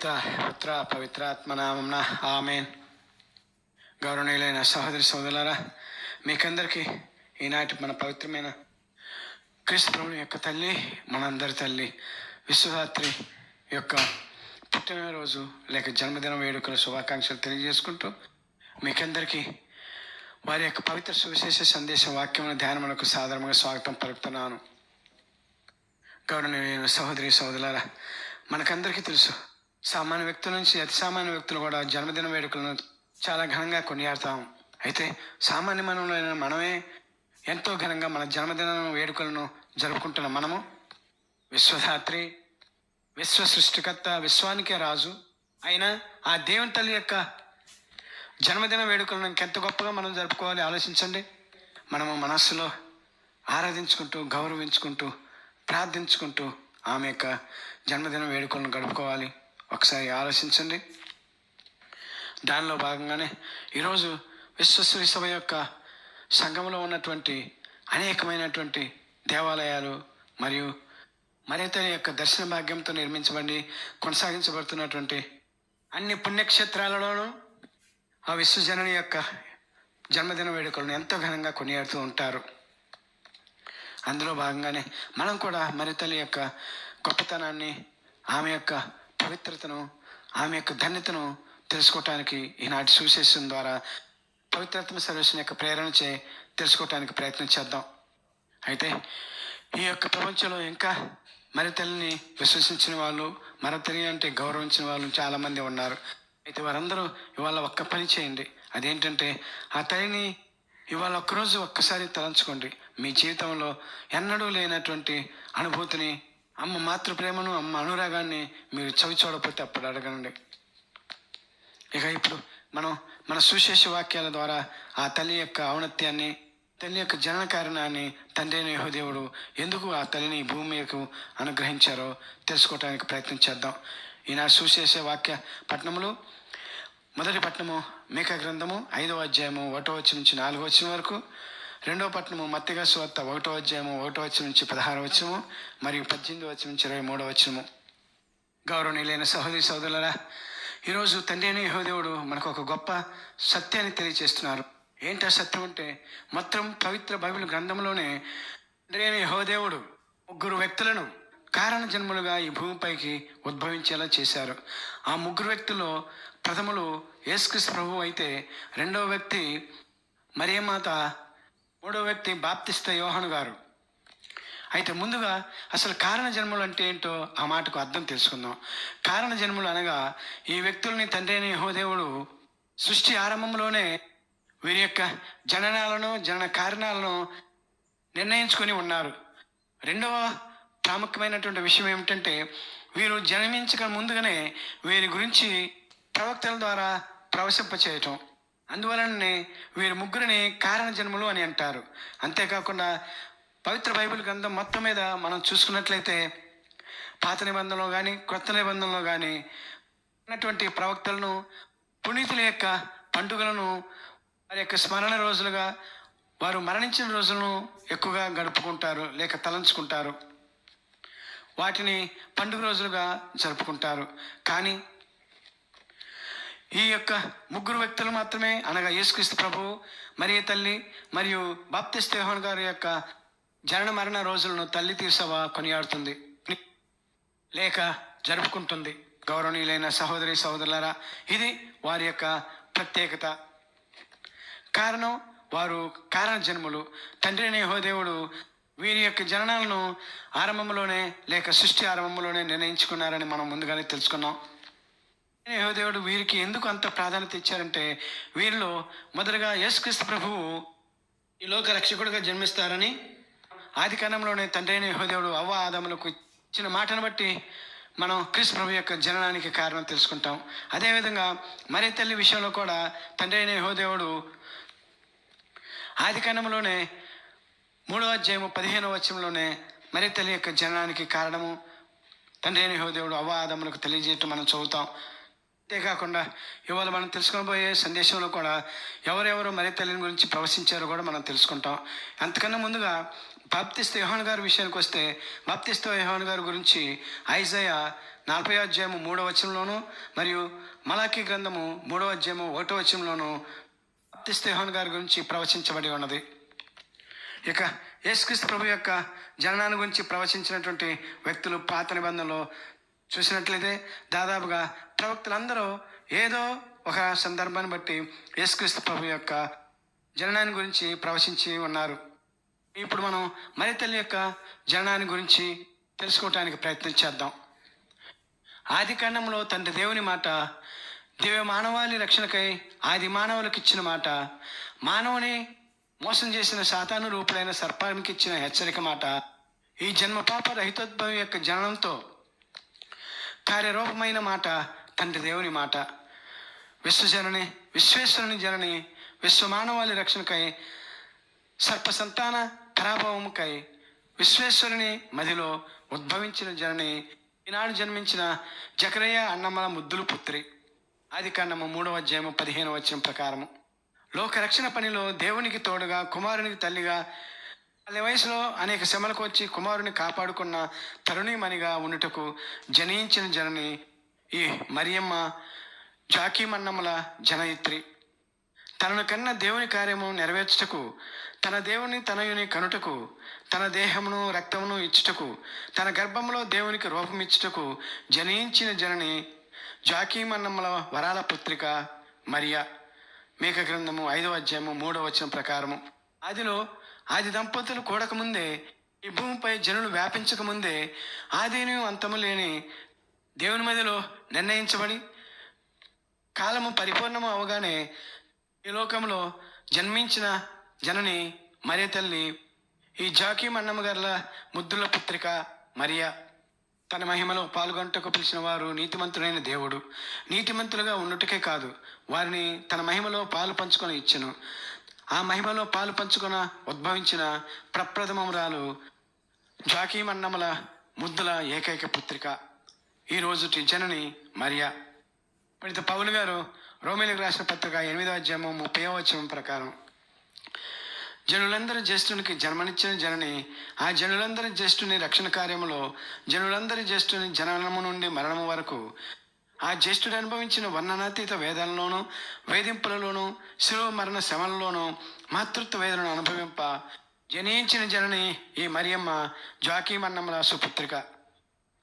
పిత పుత్ర పవిత్రాత్మ నామమున ఆమెన్. గౌరవనీయులైన సహోదరి సోదరులారా మీకందరికీ ఈనాటి మన పవిత్రమైన క్రీస్తు యొక్క తల్లి మనందరి తల్లి విశ్వరాత్రి యొక్క పుట్టినరోజు లేక జన్మదిన వేడుకల శుభాకాంక్షలు తెలియజేసుకుంటూ మీకందరికీ వారి యొక్క పవిత్ర సువిశేష సందేశ వాక్యముల ధ్యానములకు సాధారణంగా స్వాగతం పలుకుతున్నాను. గౌరవనీయులైన సహోదరి సోదరులారా మనకందరికీ తెలుసు సామాన్య వ్యక్తుల నుంచి అతి సామాన్య వ్యక్తులు కూడా జన్మదిన వేడుకలను చాలా ఘనంగా కొనియాడతాం. అయితే సామాన్య మనములైన మనమే ఎంతో ఘనంగా మన జన్మదిన వేడుకలను జరుపుకుంటున్న మనము విశ్వధాత్రి విశ్వ సృష్టికర్త విశ్వానికే రాజు అయినా ఆ దేవుని తల్లి యొక్క జన్మదిన వేడుకలను ఇంకెంత గొప్పగా మనం జరుపుకోవాలి ఆలోచించండి. మనము మనస్సులో ఆరాధించుకుంటూ గౌరవించుకుంటూ ప్రార్థించుకుంటూ ఆమె యొక్క జన్మదిన వేడుకలను గడుపుకోవాలి. ఒకసారి ఆలోచించండి. దానిలో భాగంగానే ఈరోజు విశ్వశ్రీ సభ యొక్క సంఘంలో ఉన్నటువంటి అనేకమైనటువంటి దేవాలయాలు మరియు మరితని యొక్క దర్శన భాగ్యంతో నిర్మించబడి కొనసాగించబడుతున్నటువంటి అన్ని పుణ్యక్షేత్రాలలోనూ ఆ విశ్వజనని యొక్క జన్మదిన వేడుకలను ఎంతో ఘనంగా కొనియాడుతూ ఉంటారు. అందులో భాగంగానే మనం కూడా మరితల్లి యొక్క గొప్పతనాన్ని ఆమె యొక్క పవిత్రతను ఆమె యొక్క ధన్యతను తెలుసుకోవటానికి ఈనాటి సువిశేషం ద్వారా పవిత్రత్మ సర్వేషన్ యొక్క ప్రేరణ చే తెలుసుకోవటానికి ప్రయత్నం చేద్దాం. అయితే ఈ యొక్క ప్రపంచంలో ఇంకా మరి తల్లిని విశ్వసించిన వాళ్ళు మర తల్లి అంటే గౌరవించిన వాళ్ళు చాలామంది ఉన్నారు. అయితే వారందరూ ఇవాళ ఒక్క పని చేయండి. అదేంటంటే ఆ తల్లిని ఇవాళ ఒక్కరోజు ఒక్కసారి తలంచుకోండి. మీ జీవితంలో ఎన్నడూ లేనటువంటి అనుభూతిని అమ్మ మాతృ ప్రేమను అమ్మ అనురాగాన్ని మీరు చవి చూడకపోతే అప్పుడు అడగండి ఇక ఇప్పుడు మనం మన సుశేష వాక్యాల ద్వారా ఆ తల్లి యొక్క ఔన్నత్యాన్ని తల్లి యొక్క జనన కారణాన్ని తండ్రి అయిన ఎందుకు ఆ తల్లిని భూమికు అనుగ్రహించారో తెలుసుకోవడానికి ప్రయత్నం చేద్దాం. ఈనాడు సుశేష వాక్య పట్టణములు మొదటి పట్టణము మేక గ్రంథము ఐదవ అధ్యాయము ఒకటో వచ్చి నుంచి నాలుగో వచ్చిన వరకు. రెండవ పట్టణము మత్తిగా సువార్త ఒకటో అధ్యాయము ఒకటో వచ్చి నుంచి పదహారు వచ్చము మరియు పద్దెనిమిది వచ్చి నుంచి ఇరవై మూడో వచ్చము గౌరవనీయులైన సహోదరి సహోదరులరా ఈరోజు తండ్రి అయిన యహోదేవుడు మనకు ఒక గొప్ప సత్యాన్ని తెలియజేస్తున్నారు. ఏంటి సత్యం అంటే మొత్తం పవిత్ర బైబిల్ గ్రంథంలోనే తండ్రి అయిన యహోదేవుడు ముగ్గురు వ్యక్తులను కారణ జన్మలుగా ఈ భూమిపైకి ఉద్భవించేలా చేశారు. ఆ ముగ్గురు వ్యక్తుల్లో ప్రథములు యేసుక్రీస్తు ప్రభు అయితే రెండవ వ్యక్తి మరియమాత మూడో వ్యక్తి బాప్తిస్త యోహను గారు. అయితే ముందుగా అసలు కారణ జన్మలు అంటే ఏంటో ఆ మాటకు అర్థం తెలుసుకుందాం. కారణ జన్మలు అనగా ఈ వ్యక్తుల్ని తండ్రి అయిన యహోదేవుడు సృష్టి ఆరంభంలోనే వీరి యొక్క జననాలను జనన కారణాలను నిర్ణయించుకొని ఉన్నారు. రెండవ ప్రాముఖ్యమైనటువంటి విషయం ఏమిటంటే వీరు జన్మించక ముందుగానే వీరి గురించి ప్రవక్తల ద్వారా ప్రవశింప చేయటం అందువలననే వీరి ముగ్గురిని కారణ జన్మలు అని అంటారు. అంతేకాకుండా పవిత్ర బైబిల్ గ్రంథం మొత్తం మీద మనం చూసుకున్నట్లయితే పాత నిబంధనలో కానీ కొత్త నిబంధనలో కానీ ఉన్నటువంటి ప్రవక్తలను పునీతుల యొక్క పండుగలను వారి యొక్క స్మరణ రోజులుగా వారు మరణించిన రోజులను ఎక్కువగా గడుపుకుంటారు లేక తలంచుకుంటారు. వాటిని పండుగ రోజులుగా జరుపుకుంటారు. కానీ ఈ యొక్క ముగ్గురు వ్యక్తులు మాత్రమే అనగా యేసుక్రీస్తు ప్రభు మరియు తల్లి మరియు బాప్తిస్త్ యోహాన్ గారి యొక్క జనన మరణ రోజులను తల్లి తీర్సవ కొనియాడుతుంది. లేక జరుపుకుంటుంది. గౌరవనీయులైన సహోదరి సహోదరులారా ఇది వారి యొక్క ప్రత్యేకత. కారణం వారు కారణ జన్ములు తండ్రి అయిన వీరి యొక్క జననాలను ఆరంభంలోనే లేక సృష్టి ఆరంభంలోనే నిర్ణయించుకున్నారని మనం ముందుగానే తెలుసుకున్నాం. యెహోదేవుడు వీరికి ఎందుకు అంత ప్రాధాన్యత ఇచ్చారంటే వీరిలో మొదటగా యేసుక్రీస్తు ప్రభువు ఈ లోక రక్షకుడిగా జన్మిస్తారని ఆది కాలంలోనే తండ్రి అయిన యహోదేవుడు అవ్వ ఆదములకు ఇచ్చిన మాటను బట్టి మనం క్రీస్తు ప్రభు యొక్క జననానికి కారణం తెలుసుకుంటాం. అదేవిధంగా మరే తల్లి విషయంలో కూడా తండ్రి అయిన యహోదేవుడు ఆది కాలంలోనే మూడో అధ్యాయము పదిహేనవ వచ్చంలోనే మరే తల్లి యొక్క జననానికి కారణము తండ్రి అయిన యహోదేవుడు అవ్వ ఆదములకు తెలియజేయటం మనం చదువుతాం. అంతేకాకుండా ఇవాళ మనం తెలుసుకోబోయే సందేశంలో కూడా ఎవరెవరు మరి తల్లిని గురించి ప్రవశించారో కూడా మనం తెలుసుకుంటాం. అంతకన్నా ముందుగా బాప్తిస్త యోహాన్ గారి విషయానికి వస్తే బాప్తిస్త యోహాన్ గారి గురించి ఐజయ నలభై అధ్యాయము మూడవ వచనంలోను మరియు మలాఖీ గ్రంథము మూడవ అధ్యాయము ఒకటో వచనంలోను బాప్తిస్తేహోన్ గారి గురించి ప్రవచించబడి ఉన్నది. ఇక యేసుక్రీస్తు ప్రభు యొక్క జననాన్ని గురించి ప్రవచించినటువంటి వ్యక్తులు పాత నిబంధనలో చూసినట్లయితే దాదాపుగా ప్రవక్తలందరూ ఏదో ఒక సందర్భాన్ని బట్టి యేసుక్రీస్తు ప్రభు యొక్క జననాన్ని గురించి ప్రవచించి ఉన్నారు. ఇప్పుడు మనం మరి తల్లి యొక్క జననాన్ని గురించి తెలుసుకోవటానికి ప్రయత్నం చేద్దాం. ఆది కాండంలో తండ్రి దేవుని మాట దివ్య మానవాళి రక్షణకై ఆది మానవులకు ఇచ్చిన మాట మానవుని మోసం చేసిన సాతాను రూపులైన సర్పానికి ఇచ్చిన హెచ్చరిక మాట ఈ జన్మ పాప రహితోద్భవం యొక్క జననంతో కార్యరూపమైన మాట తండ్రి దేవుని మాట. విశ్వజనని విశ్వేశ్వరుని జనని విశ్వమానవాళి రక్షణకై సర్పసంతాన పరాభవముకై విశ్వేశ్వరుని మదిలో ఉద్భవించిన జనని ఈనాడు జన్మించిన జకరయ్య అన్నమ్మల ముద్దులు పుత్రి. ఆది కాండము మూడవ అధ్యాయము పదిహేను వచ్చిన ప్రకారము. లోక రక్షణ పనిలో దేవునికి తోడుగా కుమారునికి తల్లిగా పల్లె వయసులో అనేక శ్రమలకు వచ్చి కుమారుని కాపాడుకున్న తరుణిమణిగా ఉండుటకు జనించిన జనని ఈ మరియమ్మ జాకీమన్నమ్మల జనయిత్రి. తనను కన్న దేవుని కార్యము నెరవేర్చుటకు తన దేవుని తనయుని కనుటకు తన దేహమును రక్తమును ఇచ్చుటకు తన గర్భంలో దేవునికి రూపమిచ్చుటకు జనించిన జనని జాకీమన్నమ్మల వరాల పుత్రిక మరియా. మేక గ్రంథము ఐదవ అధ్యాయము మూడవ వచనం ప్రకారము. అదిలో ఆది దంపతులు కూడకముందే ఈ భూమిపై జనులు వ్యాపించకముందే ఆదిని అంతము లేని దేవుని మధ్యలో నిర్ణయించబడి కాలము పరిపూర్ణము అవగానే ఈ లోకంలో జన్మించిన జనని మరియ తల్లి ఈ జాకీ మన్నమ్మ గారుల ముద్దుల పుత్రిక మరియా. తన మహిమలో పాల్గొంటకు పిలిచిన వారు నీతిమంతుడైన దేవుడు. నీతిమంతులుగా ఉండుటకే కాదు వారిని తన మహిమలో పాలు పంచుకొని ఇచ్చను. ఆ మహిమలో పాలు పంచుకున్న ఉద్భవించిన ప్రప్రథమమురాలు జాకీమన్నముల ముద్దుల ఏకైక పుత్రిక. ఈ రోజుటి జనని మరియా. పండిత పౌలు గారు రోమిలకు రాసిన పత్రిక ఎనిమిదో అధ్యాయము ముప్పై వచనం ప్రకారం జనులందరి జ్యేష్ఠునికి జన్మనిచ్చిన జనని ఆ జనులందరి జ్యేష్ఠుని రక్షణ కార్యములో జనులందరి జ్యేష్ఠుని జననము నుండి మరణము వరకు ఆ జ్యేష్ఠుడు అనుభవించిన వర్ణనాతీత వేదనలోనూ వేధింపులలోనూ శిలువ మరణ శవంలోనూ మాతృత్వ వేదనను అనుభవింప జనించిన జనని ఈ మరియమ్మ జాకీమన్నమ్మల సుపుత్రిక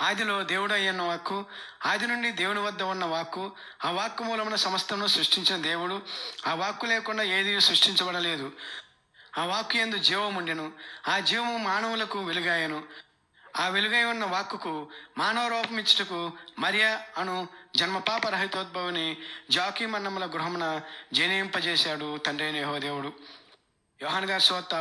ఆదిలో దేవుడయ్యన్న వాక్కు ఆది నుండి దేవుని వద్ద ఉన్న వాక్కు ఆ వాక్కు మూలమున సమస్తమును సృష్టించిన దేవుడు ఆ వాక్కు లేకుండా ఏది సృష్టించబడలేదు. ఆ వాక్కు ఎందు జీవం ఉండెను ఆ జీవము మానవులకు వెలుగాయను. ఆ వెలుగై ఉన్న వాక్కుకు మానవ రూపం ఇచ్చుటకు మరియ అను జన్మపాప రహితోద్భవిని జాకీ మన్నముల గృహమున జనింపజేశాడు తండ్రి నేహోదేవుడు యోహాన్ గారి సోత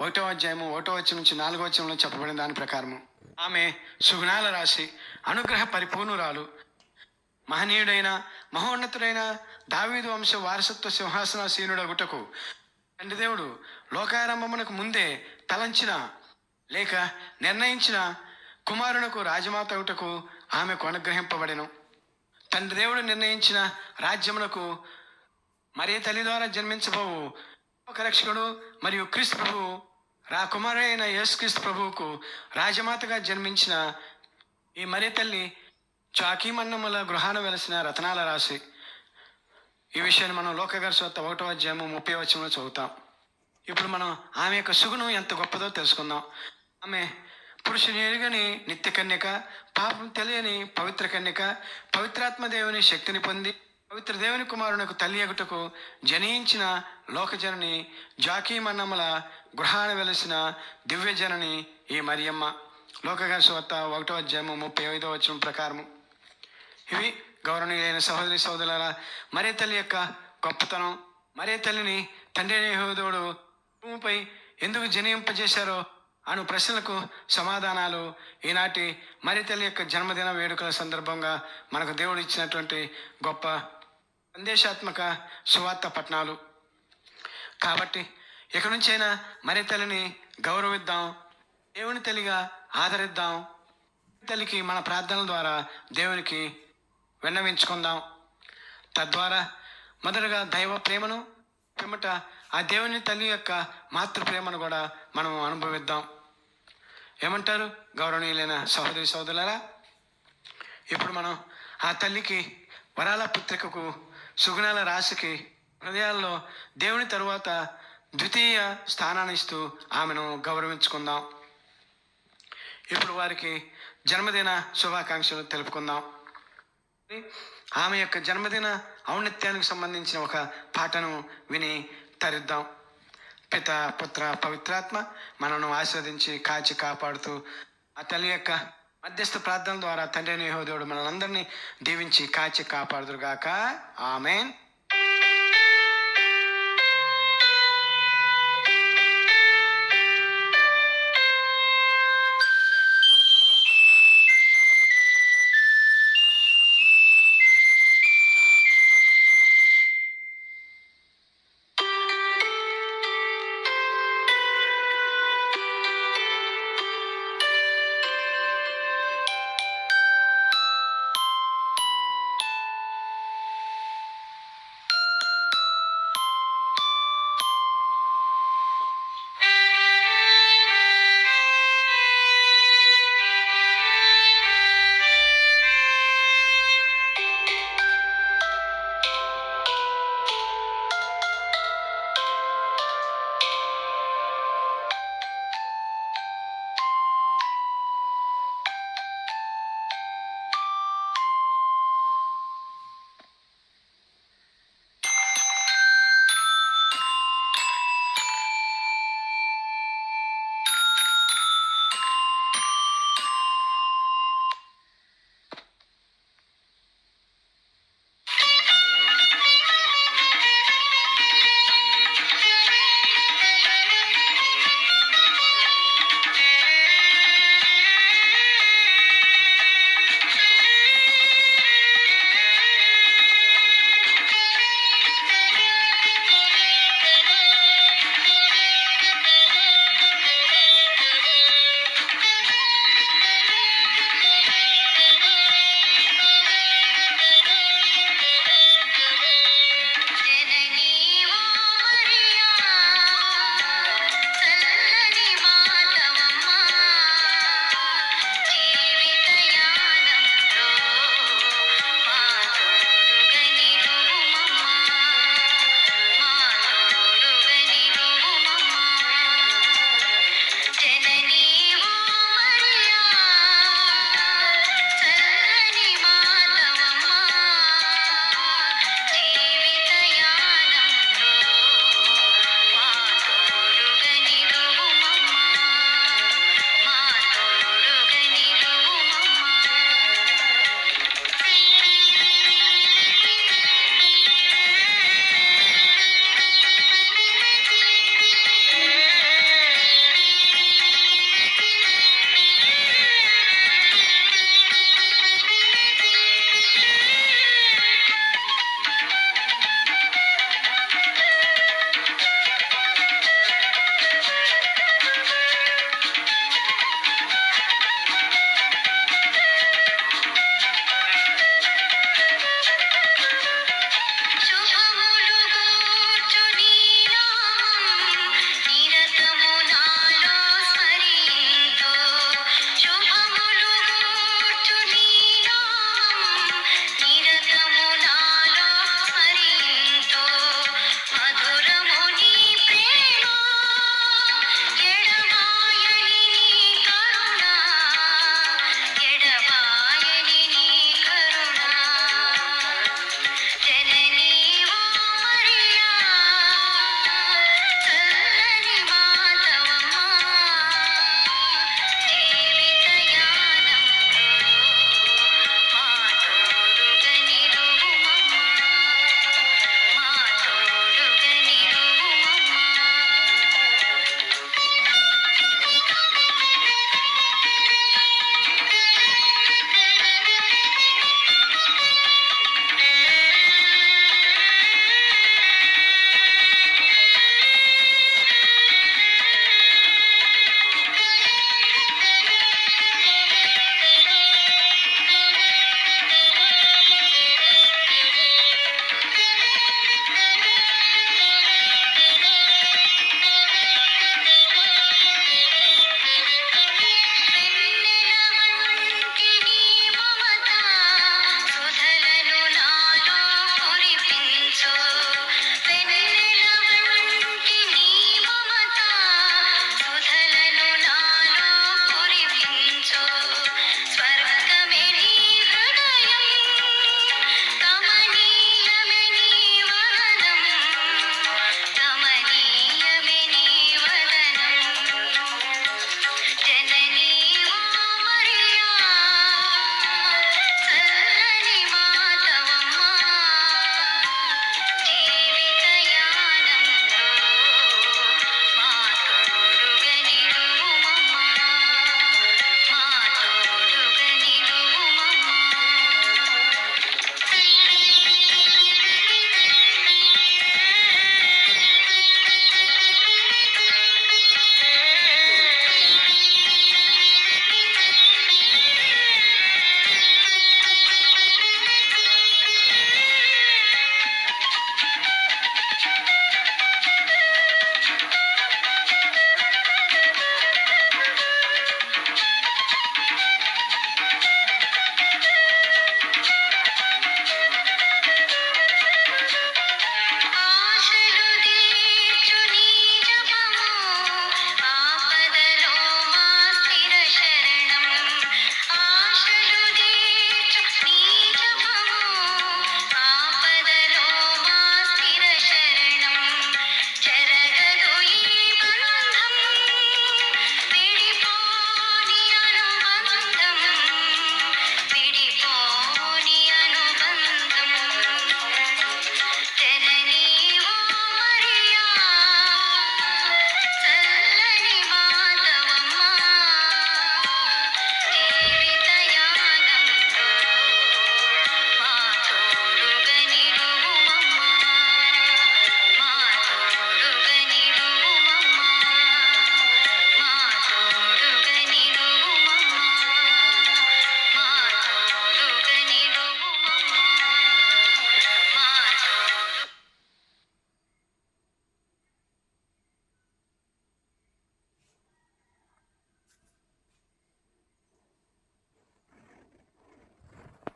ఒకటో అధ్యాయము ఒకటో వచ్చం నుంచి నాలుగో వచ్చంలో చెప్పబడిన దాని ప్రకారము. ఆమె సుగుణాల రాశి అనుగ్రహ పరిపూర్ణురాలు మహనీయుడైన మహోన్నతుడైన దావీదు వంశ వారసత్వ సింహాసనాసీనుడగుటకు తండ్రి దేవుడు లోకారంభమునకు ముందే తలంచిన లేక నిర్ణయించిన కుమారునకు రాజమాత ఆమె ఆమెకు అనుగ్రహింపబడెను తండ్రి దేవుడు నిర్ణయించిన రాజ్యమునకు మరీ తల్లి ద్వారా జన్మించబోవు. ఒక రక్షకుడు మరియు క్రీస్తు ప్రభువు రా కుమారుడైన యేసుక్రీస్తు ప్రభువుకు రాజమాతగా జన్మించిన ఈ మరీ తల్లి చాకీమన్నముల గృహాన వెలసిన రతనాల రాశి. ఈ విషయాన్ని మనం లోకగారి సొత్త ఒకటో అధ్యాయము ముప్పై వచ్చంలో చదువుతాం. ఇప్పుడు మనం ఆమె యొక్క సుగుణం ఎంత గొప్పదో తెలుసుకుందాం. ఆమె పురుషుని ఎరుగని నిత్య కన్యక పాపం తెలియని పవిత్ర కన్యక పవిత్రాత్మ దేవుని శక్తిని పొంది పవిత్ర దేవుని కుమారునకు తల్లి ఎగుటకు జనించిన లోకజనని జాకీమన్నమ్మల గృహాన వెలిసిన దివ్యజనని ఈ మరియమ్మ. లోకగారి సొత్త ఒకటో అధ్యాయము ముప్పై ఐదో వచ్చిన ప్రకారము. ఇవి గౌరవనీయులైన సహోదరి సహోదరుల మరే తల్లి యొక్క గొప్పతనం మరే తల్లిని తండ్రి యెహోవాడు భూమిపై ఎందుకు జనింపజేశారో అను ప్రశ్నలకు సమాధానాలు ఈనాటి మరితల్లి యొక్క జన్మదిన వేడుకల సందర్భంగా మనకు దేవుడు ఇచ్చినటువంటి గొప్ప సందేశాత్మక సువార్త పట్నాలు కాబట్టి ఇక నుంచైనా మరితల్లిని గౌరవిద్దాం దేవుని తల్లిగా ఆదరిద్దాం. తల్లికి మన ప్రార్థనల ద్వారా దేవునికి విన్నవించుకుందాం. తద్వారా మొదటగా దైవ ప్రేమను పిమ్మట ఆ దేవుని తల్లి యొక్క మాతృ ప్రేమను కూడా మనం అనుభవిద్దాం. ఏమంటారు? గౌరవనీయులైన సహోదరి సోదరులారా ఇప్పుడు మనం ఆ తల్లికి వరాల పుత్రికకు సుగుణాల రాశికి హృదయాల్లో దేవుని తరువాత ద్వితీయ స్థానాన్ని ఇస్తూ ఆమెను గౌరవించుకుందాం. ఇప్పుడు వారికి జన్మదిన శుభాకాంక్షలు తెలుపుకుందాం. ఆమె యొక్క జన్మదిన ఔన్నత్యానికి సంబంధించిన ఒక పాటను విని తరిద్దాం. పిత పుత్ర పవిత్రాత్మ మనను ఆస్వాదించి కాచి కాపాడుతూ ఆ తల్లి యొక్క మధ్యస్థ ప్రార్థన ద్వారా తండ్రి నేహోదేవుడు మనందరినీ దీవించి కాచి కాపాడుదురుగాక. ఆమెన్.